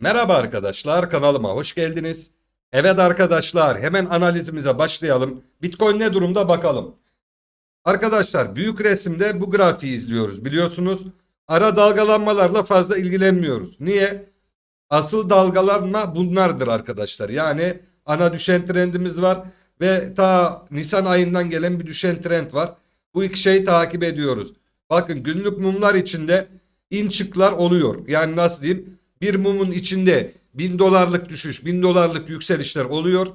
Merhaba arkadaşlar, kanalıma hoş geldiniz. Evet arkadaşlar, hemen analizimize başlayalım. Bitcoin ne durumda bakalım. Arkadaşlar, büyük resimde bu grafiği izliyoruz biliyorsunuz. Ara dalgalanmalarla fazla ilgilenmiyoruz. Niye? Asıl dalgalanma bunlardır arkadaşlar. Yani ana düşen trendimiz var ve ta Nisan ayından gelen bir düşen trend var. Bu iki şeyi takip ediyoruz. Bakın günlük mumlar içinde in çıklar oluyor. Yani nasıl diyeyim? Bir mumun içinde 1000 dolarlık düşüş, 1000 dolarlık yükselişler oluyor.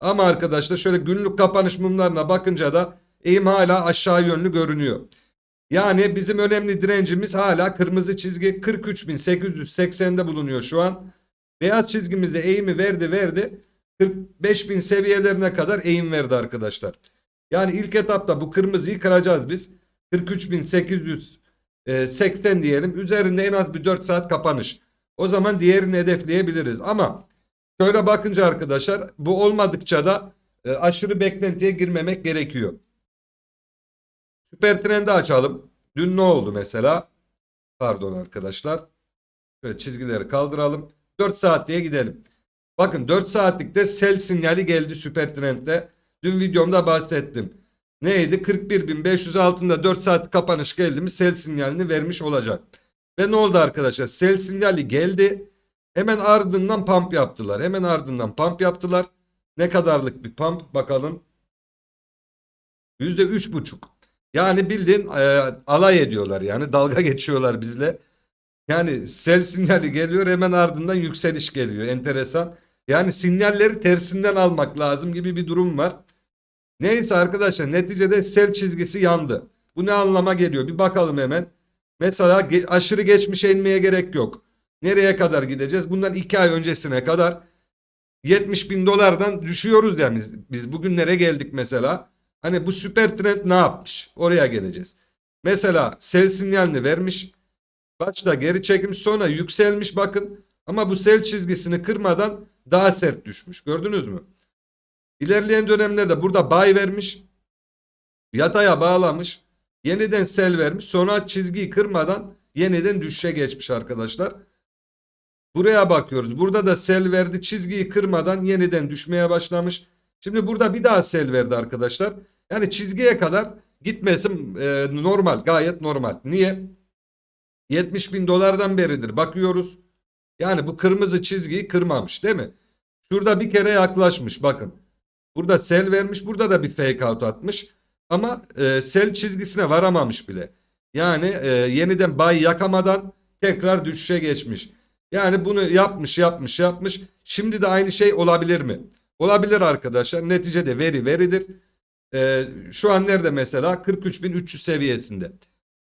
Ama arkadaşlar şöyle günlük kapanış mumlarına bakınca da eğim hala aşağı yönlü görünüyor. Yani bizim önemli direncimiz hala kırmızı çizgi 43.880'de bulunuyor şu an. Beyaz çizgimizde eğimi verdi verdi. 45.000 seviyelerine kadar eğim verdi arkadaşlar. Yani ilk etapta bu kırmızıyı kıracağız biz. 43.880 diyelim. Üzerinde en az bir 4 saat kapanış. O zaman diğerini hedefleyebiliriz. Ama şöyle bakınca arkadaşlar bu olmadıkça da e, aşırı beklentiye girmemek gerekiyor. Süper trendi açalım. Dün ne oldu mesela? Pardon arkadaşlar. Şöyle çizgileri kaldıralım. 4 saatliğe gidelim. Bakın 4 saatlikte sell sinyali geldi süper trendde. Dün videomda bahsettim. Neydi? 41.500 altında 4 saat kapanış geldi mi sell sinyalini vermiş olacak. Ve ne oldu arkadaşlar? Sell sinyali geldi. Hemen ardından pump yaptılar. Hemen ardından pump yaptılar. Ne kadarlık bir pump bakalım. %3,5. Yani bildiğin e, alay ediyorlar yani dalga geçiyorlar bizle. Yani sell sinyali geliyor hemen ardından yükseliş geliyor. Enteresan. Yani sinyalleri tersinden almak lazım gibi bir durum var. Neyse arkadaşlar neticede sell çizgisi yandı. Bu ne anlama geliyor? Bir bakalım hemen. Mesela ge- aşırı geçmişe inmeye gerek yok. Nereye kadar gideceğiz? Bundan 2 ay öncesine kadar 70 bin dolardan düşüyoruz yani biz, biz bugünlere geldik mesela. Hani bu süper trend ne yapmış? Oraya geleceğiz. Mesela sell sinyalini vermiş. Başta geri çekmiş sonra yükselmiş bakın. Ama bu sell çizgisini kırmadan daha sert düşmüş. Gördünüz mü? İlerleyen dönemlerde burada buy vermiş. Yataya bağlamış. Yeniden sell vermiş. Sonra çizgiyi kırmadan yeniden düşüşe geçmiş arkadaşlar. Buraya bakıyoruz. Burada da sell verdi. Çizgiyi kırmadan yeniden düşmeye başlamış. Şimdi burada bir daha sell verdi arkadaşlar. Yani çizgiye kadar gitmesi e, normal. Gayet normal. Niye? 70 bin dolardan beridir bakıyoruz. Yani bu kırmızı çizgiyi kırmamış değil mi? Şurada bir kere yaklaşmış bakın. Burada sell vermiş. Burada da bir fake out atmış. Ama e, sell çizgisine varamamış bile. Yani e, yeniden buy yakamadan tekrar düşüşe geçmiş. Yani bunu yapmış yapmış yapmış. Şimdi de aynı şey olabilir mi? Olabilir arkadaşlar. Neticede veri veridir. E, şu an nerede mesela? 43.300 seviyesinde.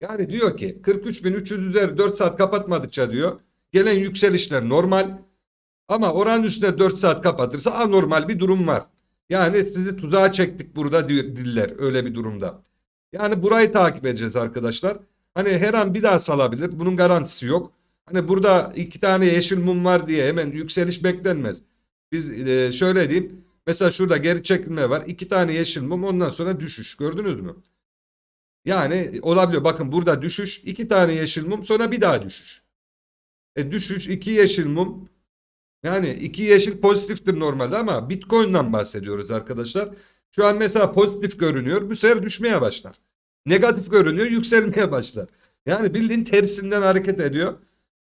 Yani diyor ki 43.300 üzeri 4 saat kapatmadıkça diyor. Gelen yükselişler normal. Ama oranın üstüne 4 saat kapatırsa anormal bir durum var. Yani sizi tuzağa çektik burada diller öyle bir durumda. Yani burayı takip edeceğiz arkadaşlar. Hani her an bir daha salabilir. Bunun garantisi yok. Hani burada iki tane yeşil mum var diye hemen yükseliş beklenmez. Biz e, şöyle diyeyim. Mesela şurada geri çekilme var. iki tane yeşil mum ondan sonra düşüş. Gördünüz mü? Yani olabiliyor. Bakın burada düşüş. iki tane yeşil mum sonra bir daha düşüş. E düşüş iki yeşil mum. Yani iki yeşil pozitiftir normalde ama Bitcoin'den bahsediyoruz arkadaşlar. Şu an mesela pozitif görünüyor. Bu sefer düşmeye başlar. Negatif görünüyor yükselmeye başlar. Yani bildiğin tersinden hareket ediyor.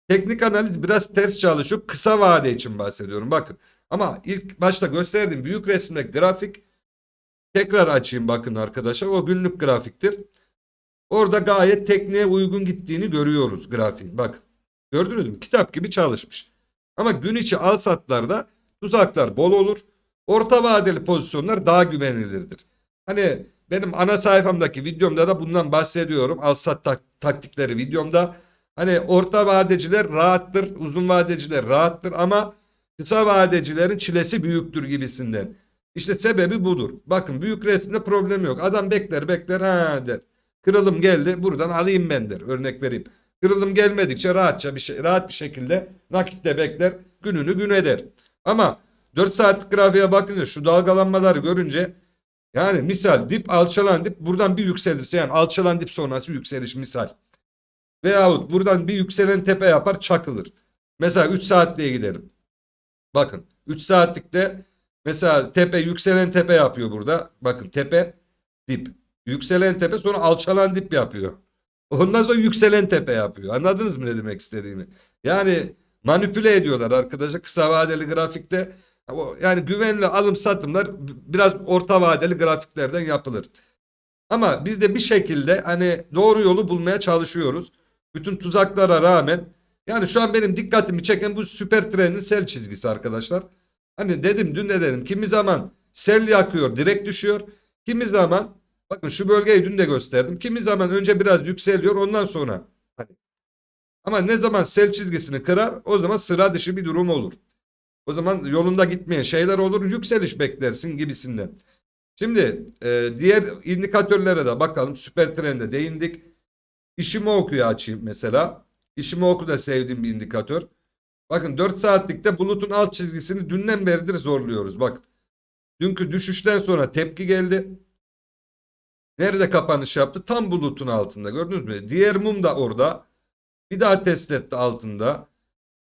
Teknik analiz biraz ters çalışıyor. Kısa vade için bahsediyorum bakın. Ama ilk başta gösterdiğim büyük resimde grafik tekrar açayım bakın arkadaşlar. O günlük grafiktir. Orada gayet tekniğe uygun gittiğini görüyoruz grafiğin. Bakın. Gördünüz mü? Kitap gibi çalışmış. Ama gün içi al satlarda tuzaklar bol olur. Orta vadeli pozisyonlar daha güvenilirdir. Hani benim ana sayfamdaki videomda da bundan bahsediyorum. Al sat tak- taktikleri videomda. Hani orta vadeciler rahattır, uzun vadeciler rahattır ama kısa vadecilerin çilesi büyüktür gibisinden. İşte sebebi budur. Bakın büyük resimde problem yok. Adam bekler bekler ha der. Kırılım geldi buradan alayım ben der. Örnek vereyim. Kırılım gelmedikçe rahatça bir şey, rahat bir şekilde nakitte bekler. Gününü gün eder. Ama 4 saatlik grafiğe bakınca şu dalgalanmaları görünce yani misal dip alçalan dip buradan bir yükselirse yani alçalan dip sonrası yükseliş misal. Veyahut buradan bir yükselen tepe yapar çakılır. Mesela 3 saatliğe gidelim. Bakın 3 saatlikte mesela tepe yükselen tepe yapıyor burada. Bakın tepe dip. Yükselen tepe sonra alçalan dip yapıyor. Ondan sonra yükselen tepe yapıyor. Anladınız mı ne demek istediğimi? Yani manipüle ediyorlar arkadaşlar kısa vadeli grafikte. Yani güvenli alım satımlar biraz orta vadeli grafiklerden yapılır. Ama biz de bir şekilde hani doğru yolu bulmaya çalışıyoruz. Bütün tuzaklara rağmen yani şu an benim dikkatimi çeken bu süper trenin sel çizgisi arkadaşlar. Hani dedim dün de dedim kimi zaman sel yakıyor direkt düşüyor. Kimi zaman bakın şu bölgeyi dün de gösterdim. Kimi zaman önce biraz yükseliyor ondan sonra. Hani. Ama ne zaman sel çizgisini kırar o zaman sıra dışı bir durum olur. O zaman yolunda gitmeyen şeyler olur yükseliş beklersin gibisinden. Şimdi e, diğer indikatörlere de bakalım. Süper trende değindik. Ishimoku'yu açayım mesela. Ishimoku da sevdiğim bir indikatör. Bakın 4 saatlikte bulutun alt çizgisini dünden beridir zorluyoruz. Bak dünkü düşüşten sonra tepki geldi. Nerede kapanış yaptı? Tam bulutun altında gördünüz mü? Diğer mum da orada. Bir daha test etti altında.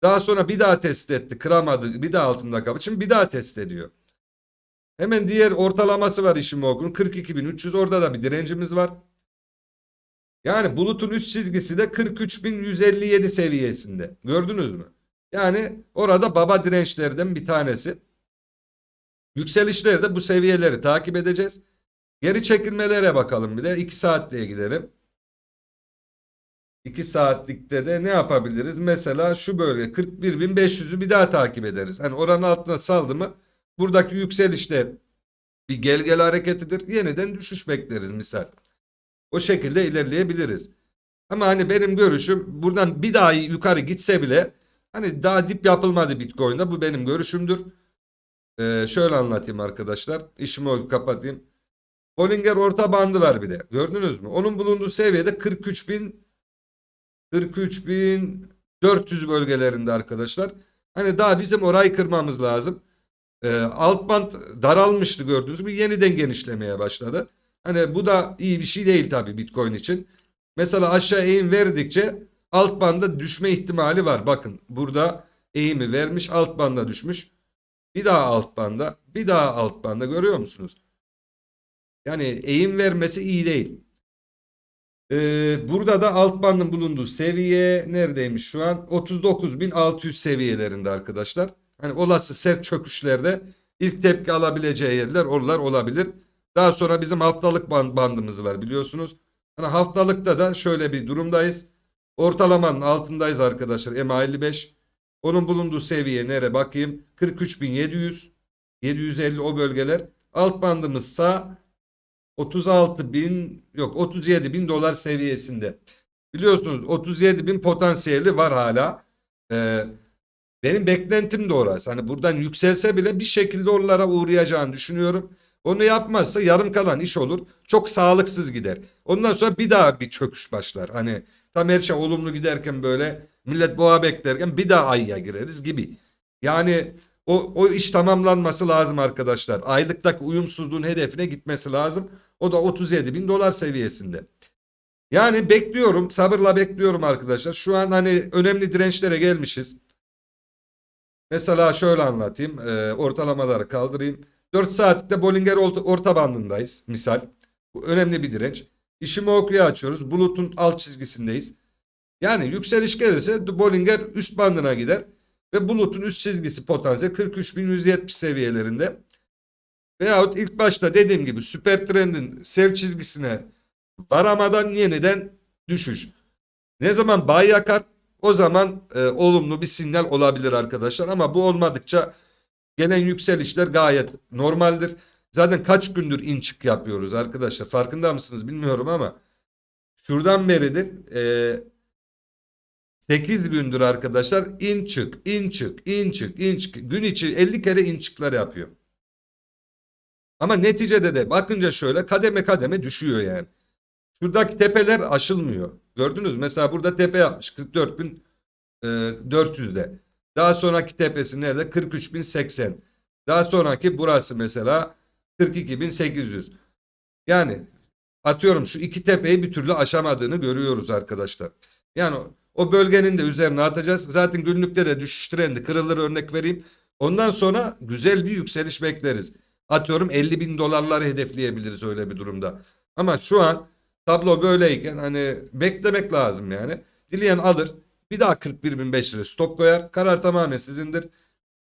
Daha sonra bir daha test etti. Kıramadı. Bir daha altında kapattı. Şimdi bir daha test ediyor. Hemen diğer ortalaması var Ishimoku'nun 42.300 orada da bir direncimiz var. Yani bulutun üst çizgisi de 43.157 seviyesinde. Gördünüz mü? Yani orada baba dirençlerden bir tanesi. Yükselişleri de bu seviyeleri takip edeceğiz. Geri çekilmelere bakalım bir de 2 saatliğe gidelim. 2 saatlikte de ne yapabiliriz? Mesela şu bölge 41.500'ü bir daha takip ederiz. Hani oranın altına saldı mı buradaki yükselişte bir gel gel hareketidir. Yeniden düşüş bekleriz misal. O şekilde ilerleyebiliriz. Ama hani benim görüşüm buradan bir daha yukarı gitse bile hani daha dip yapılmadı Bitcoin'da. Bu benim görüşümdür. Ee, şöyle anlatayım arkadaşlar. İşimi kapatayım. Bollinger orta bandı var bir de. Gördünüz mü? Onun bulunduğu seviyede 43.000 43.400 bölgelerinde arkadaşlar. Hani daha bizim orayı kırmamız lazım. Ee, alt band daralmıştı gördüğünüz gibi yeniden genişlemeye başladı. Hani bu da iyi bir şey değil tabii Bitcoin için. Mesela aşağı eğim verdikçe alt banda düşme ihtimali var. Bakın burada eğimi vermiş alt banda düşmüş. Bir daha alt banda bir daha alt banda görüyor musunuz? Yani eğim vermesi iyi değil. Ee, burada da alt bandın bulunduğu seviye neredeymiş şu an? 39.600 seviyelerinde arkadaşlar. Hani olası sert çöküşlerde ilk tepki alabileceği yerler oralar olabilir. Daha sonra bizim haftalık band bandımız var biliyorsunuz. Hani haftalıkta da şöyle bir durumdayız. Ortalamanın altındayız arkadaşlar. MA55. Onun bulunduğu seviye nere bakayım? 43.700. 750 o bölgeler. Alt bandımızsa 36 bin yok 37 bin dolar seviyesinde. Biliyorsunuz 37 bin potansiyeli var hala. Ee, benim beklentim de orası. Hani buradan yükselse bile bir şekilde oralara uğrayacağını düşünüyorum. Onu yapmazsa yarım kalan iş olur. Çok sağlıksız gider. Ondan sonra bir daha bir çöküş başlar. Hani tam her şey olumlu giderken böyle millet boğa beklerken bir daha ayya gireriz gibi. Yani o, o iş tamamlanması lazım arkadaşlar. Aylıktaki uyumsuzluğun hedefine gitmesi lazım. O da 37 bin dolar seviyesinde. Yani bekliyorum, sabırla bekliyorum arkadaşlar. Şu an hani önemli dirençlere gelmişiz. Mesela şöyle anlatayım. e, ortalamaları kaldırayım. 4 saatlikte Bollinger orta, orta bandındayız misal. Bu önemli bir direnç. İşimi okuya açıyoruz. Bulutun alt çizgisindeyiz. Yani yükseliş gelirse Bollinger üst bandına gider. Ve bulutun üst çizgisi potansiyel 43.170 seviyelerinde. Veyahut ilk başta dediğim gibi süper trendin sel çizgisine varamadan yeniden düşüş. Ne zaman bay yakar o zaman e, olumlu bir sinyal olabilir arkadaşlar. Ama bu olmadıkça gelen yükselişler gayet normaldir. Zaten kaç gündür in çık yapıyoruz arkadaşlar. Farkında mısınız bilmiyorum ama şuradan beridir e, 8 gündür arkadaşlar in çık, in çık, in çık, in çık. Gün içi 50 kere in çıklar yapıyor. Ama neticede de bakınca şöyle kademe kademe düşüyor yani. Şuradaki tepeler aşılmıyor. Gördünüz? Mesela burada tepe yapmış 44.400'de. Daha sonraki tepesi nerede? 43.080. Daha sonraki burası mesela 42.800. Yani atıyorum şu iki tepeyi bir türlü aşamadığını görüyoruz arkadaşlar. Yani O bölgenin de üzerine atacağız. Zaten günlükte de düşüş trendi kırılır örnek vereyim. Ondan sonra güzel bir yükseliş bekleriz. Atıyorum 50 bin dolarları hedefleyebiliriz öyle bir durumda. Ama şu an tablo böyleyken hani beklemek lazım yani. Dileyen alır. Bir daha 41.500 lira stop koyar. Karar tamamen sizindir.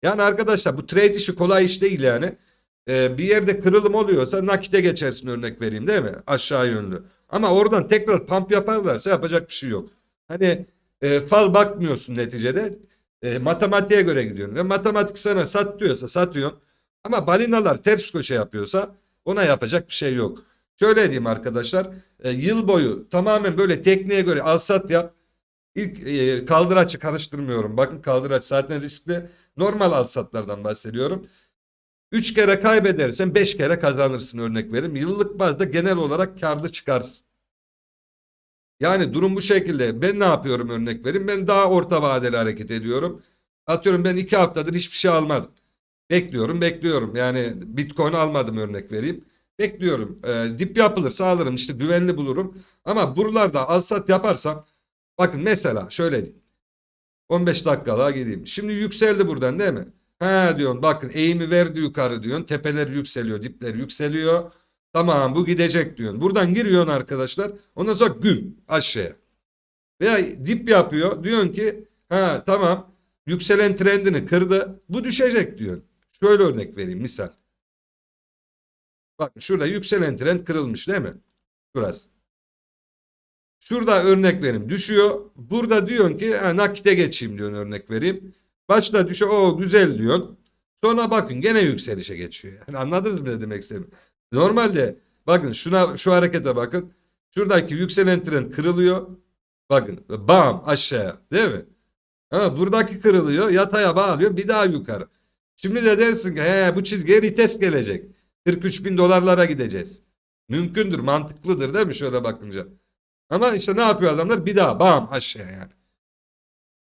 Yani arkadaşlar bu trade işi kolay iş değil yani. Ee, bir yerde kırılım oluyorsa nakite geçersin örnek vereyim değil mi? Aşağı yönlü. Ama oradan tekrar pump yaparlarsa yapacak bir şey yok. Hani e, fal bakmıyorsun neticede. E, matematiğe göre gidiyorsun. Ve matematik sana sat diyorsa satıyorsun. Ama balinalar ters köşe yapıyorsa ona yapacak bir şey yok. Şöyle diyeyim arkadaşlar. e, yıl boyu tamamen böyle tekniğe göre al sat yap. İlk e, kaldıraçı karıştırmıyorum. Bakın kaldıraç zaten riskli. Normal al satlardan bahsediyorum. 3 kere kaybedersen 5 kere kazanırsın örnek verim. Yıllık bazda genel olarak karlı çıkarsın. Yani durum bu şekilde. Ben ne yapıyorum örnek vereyim. Ben daha orta vadeli hareket ediyorum. Atıyorum ben 2 haftadır hiçbir şey almadım. Bekliyorum bekliyorum. Yani bitcoin almadım örnek vereyim. Bekliyorum. Ee, dip yapılırsa alırım işte güvenli bulurum. Ama buralarda al sat yaparsam bakın mesela şöyle diyeyim. 15 dakikalığa gideyim. Şimdi yükseldi buradan değil mi? Ha diyorsun bakın eğimi verdi yukarı diyorsun. Tepeler yükseliyor, dipler yükseliyor. Tamam bu gidecek diyorsun. Buradan giriyorsun arkadaşlar. Ondan sonra güm aşağıya. Veya dip yapıyor. Diyorsun ki ha tamam yükselen trendini kırdı. Bu düşecek diyorsun. Şöyle örnek vereyim misal. Bakın şurada yükselen trend kırılmış değil mi? Burası. Şurada örnek vereyim düşüyor. Burada diyorsun ki ha, nakite geçeyim diyorsun örnek vereyim. Başta düşüyor o güzel diyorsun. Sonra bakın gene yükselişe geçiyor. Yani anladınız mı ne demek istediğimi? Normalde bakın şuna şu harekete bakın. Şuradaki yükselen trend kırılıyor. Bakın bam aşağıya değil mi? Ama buradaki kırılıyor yataya bağlıyor bir daha yukarı. Şimdi de dersin ki he, bu çizgiye retest gelecek. 43 bin dolarlara gideceğiz. Mümkündür mantıklıdır değil mi şöyle bakınca. Ama işte ne yapıyor adamlar bir daha bam aşağıya yani.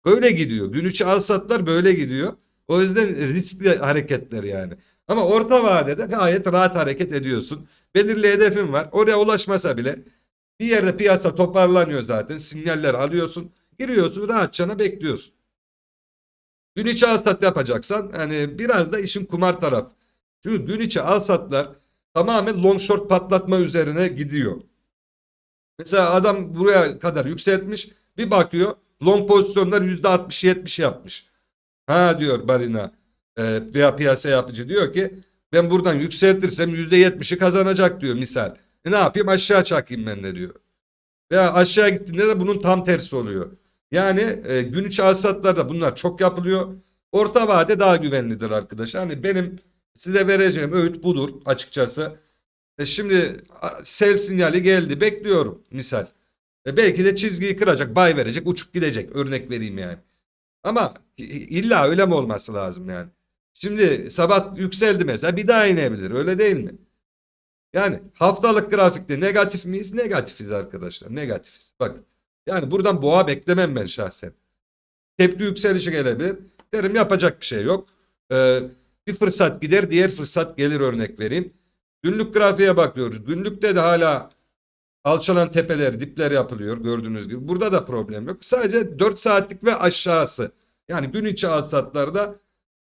Böyle gidiyor. Gün içi al satlar böyle gidiyor. O yüzden riskli hareketler yani. Ama orta vadede gayet rahat hareket ediyorsun. Belirli hedefin var. Oraya ulaşmasa bile bir yerde piyasa toparlanıyor zaten. Sinyaller alıyorsun. Giriyorsun rahatçana bekliyorsun. Gün içi al sat yapacaksan hani biraz da işin kumar taraf. Çünkü gün içi al satlar tamamen long short patlatma üzerine gidiyor. Mesela adam buraya kadar yükseltmiş. Bir bakıyor long pozisyonlar %60-70 yapmış. Ha diyor balina e, veya piyasa yapıcı diyor ki ben buradan yükseltirsem %70'i kazanacak diyor misal. E ne yapayım aşağı çakayım ben de diyor. Veya aşağı gittiğinde de bunun tam tersi oluyor. Yani e, gün içi alsatlarda bunlar çok yapılıyor. Orta vade daha güvenlidir arkadaşlar. Hani benim size vereceğim öğüt budur açıkçası. E şimdi a, sell sinyali geldi bekliyorum misal. E belki de çizgiyi kıracak, bay verecek, uçup gidecek. Örnek vereyim yani. Ama illa öyle mi olması lazım yani? Şimdi sabah yükseldi mesela bir daha inebilir öyle değil mi? Yani haftalık grafikte negatif miyiz? Negatifiz arkadaşlar. Negatifiz. Bakın. Yani buradan boğa beklemem ben şahsen. Tepki yükselişi gelebilir. Derim yapacak bir şey yok. Ee, bir fırsat gider diğer fırsat gelir örnek vereyim. Günlük grafiğe bakıyoruz. Günlükte de hala alçalan tepeler, dipler yapılıyor gördüğünüz gibi. Burada da problem yok. Sadece 4 saatlik ve aşağısı. Yani gün içi al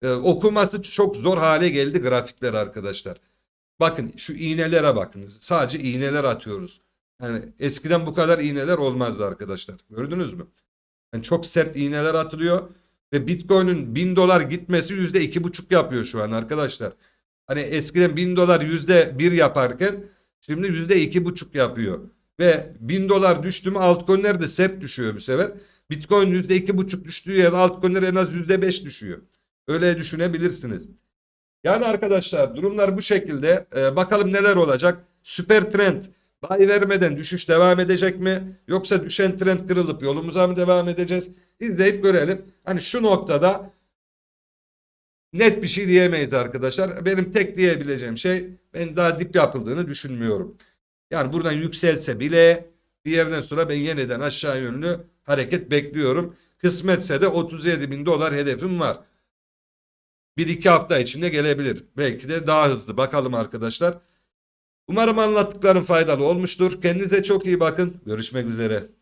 satlarda e, okuması çok zor hale geldi grafikler arkadaşlar. Bakın şu iğnelere bakın. Sadece iğneler atıyoruz. Yani eskiden bu kadar iğneler olmazdı arkadaşlar. Gördünüz mü? Yani çok sert iğneler atılıyor ve Bitcoin'in 1000 dolar gitmesi yüzde iki buçuk yapıyor şu an arkadaşlar. Hani eskiden 1000 dolar yüzde bir yaparken şimdi yüzde iki buçuk yapıyor. Ve 1000 dolar düştü mü altcoin'ler de sert düşüyor bu sefer. Bitcoin yüzde iki buçuk düştüğü yerde altcoin'ler en az yüzde beş düşüyor. Öyle düşünebilirsiniz. Yani arkadaşlar durumlar bu şekilde. Ee, bakalım neler olacak. Süper trend bay vermeden düşüş devam edecek mi? Yoksa düşen trend kırılıp yolumuza mı devam edeceğiz? İzleyip görelim. Hani şu noktada net bir şey diyemeyiz arkadaşlar. Benim tek diyebileceğim şey ben daha dip yapıldığını düşünmüyorum. Yani buradan yükselse bile bir yerden sonra ben yeniden aşağı yönlü hareket bekliyorum. Kısmetse de 37 bin dolar hedefim var. Bir iki hafta içinde gelebilir. Belki de daha hızlı. Bakalım arkadaşlar. Umarım anlattıklarım faydalı olmuştur. Kendinize çok iyi bakın. Görüşmek üzere.